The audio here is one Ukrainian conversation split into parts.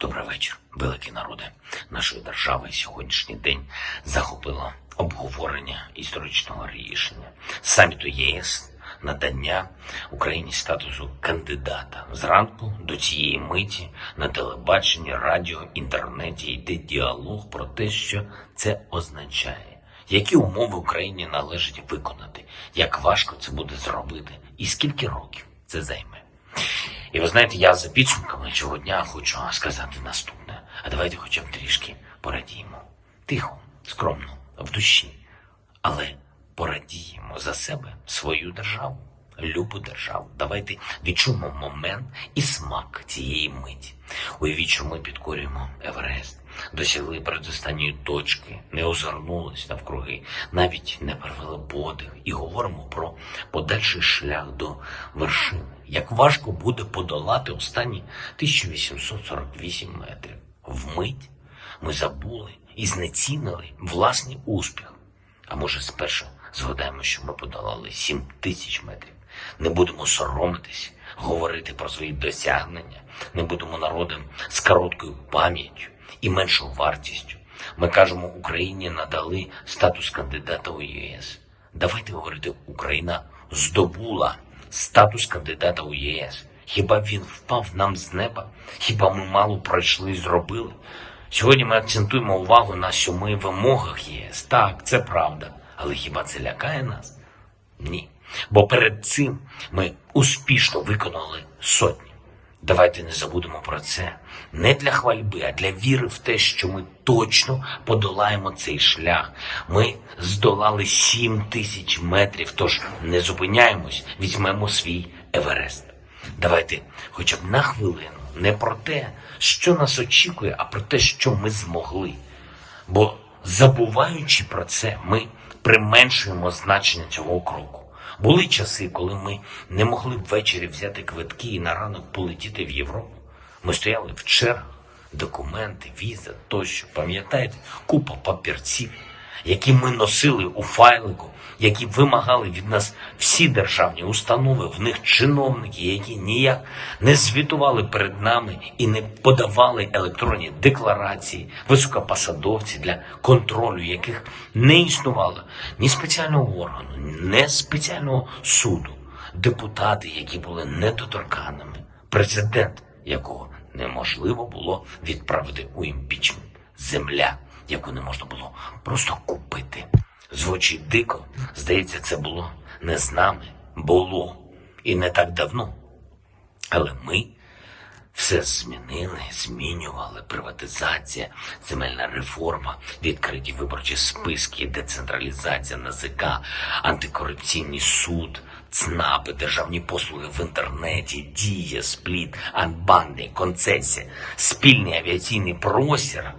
Добрий вечір, великий народи нашої держави. Сьогоднішній день захопило обговорення історичного рішення саміту ЄС надання Україні статусу кандидата. Зранку до цієї миті на телебаченні, радіо, інтернеті йде діалог про те, що це означає, які умови Україні належить виконати, як важко це буде зробити, і скільки років це займе. І ви знаєте, я за підсумками цього дня хочу сказати наступне. А давайте хоча б трішки порадіємо. Тихо, скромно, в душі. Але порадіємо за себе, свою державу, любу державу. Давайте відчуємо момент і смак цієї миті. Уявіть, що ми підкорюємо Еверест, досягли передостанньої точки, не озирнулись навкруги, навіть не перевели подих і говоримо про подальший шлях до вершини. Як важко буде подолати останні 1848 метрів. Вмить ми забули і знецінили власний успіх. А може, спершу згадаємо, що ми подолали 7 тисяч метрів. Не будемо соромитись, говорити про свої досягнення, не будемо народом з короткою пам'яттю і меншою вартістю. Ми кажемо, Україні надали статус кандидата у ЄС. Давайте говорити, Україна здобула статус кандидата у ЄС. Хіба він впав нам з неба? Хіба ми мало пройшли і зробили? Сьогодні ми акцентуємо увагу на сьоми вимогах ЄС. Так, це правда. Але хіба це лякає нас? Ні. Бо перед цим ми успішно виконали сотні. Давайте не забудемо про це. Не для хвальби, а для віри в те, що ми точно подолаємо цей шлях. Ми здолали сім тисяч метрів, тож не зупиняємось, візьмемо свій Еверест. Давайте хоча б на хвилину не про те, що нас очікує, а про те, що ми змогли. Бо забуваючи про це, ми применшуємо значення цього кроку. Були часи, коли ми не могли ввечері взяти квитки і на ранок полетіти в Європу. Ми стояли в чергах, документи, віза тощо. Пам'ятаєте, купа папірців, які ми носили у файлику, які вимагали від нас всі державні установи, в них чиновники, які ніяк не звітували перед нами і не подавали електронні декларації, високопосадовці для контролю, яких не існувало ні спеціального органу, ні спеціального суду, депутати, які були недоторканими, президент, якого неможливо було відправити у імпічмент, земля, яку не можна було просто купити. Звучить дико, здається, це було не з нами, було. І не так давно. Але ми все змінили, змінювали. Приватизація, земельна реформа, відкриті виборчі списки, децентралізація НАЗК, антикорупційний суд, ЦНАПи, державні послуги в інтернеті, дія, спліт, анбанди, концесія, спільний авіаційний простір,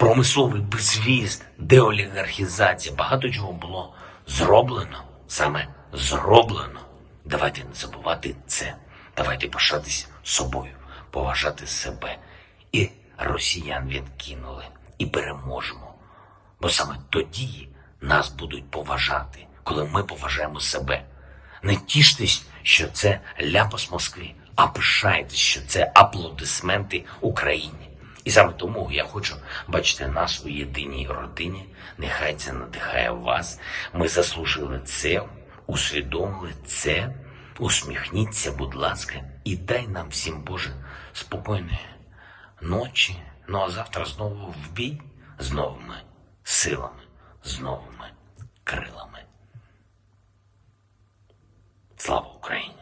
промисловий безвіз, деолігархізація. Багато чого було зроблено, саме зроблено. Давайте не забувати це. Давайте пишатись собою, поважати себе. І росіян відкинули, і переможемо. Бо саме тоді нас будуть поважати, коли ми поважаємо себе. Не тіштесь, що це ляпас Москві, а пишайтесь, що це аплодисменти Україні. І саме тому я хочу бачити нас у єдиній родині. Нехай це надихає вас. Ми заслужили це, усвідомили це. Усміхніться, будь ласка, і дай нам всім, Боже, спокійної ночі. Ну а завтра знову в бій з новими силами, з новими крилами. Слава Україні!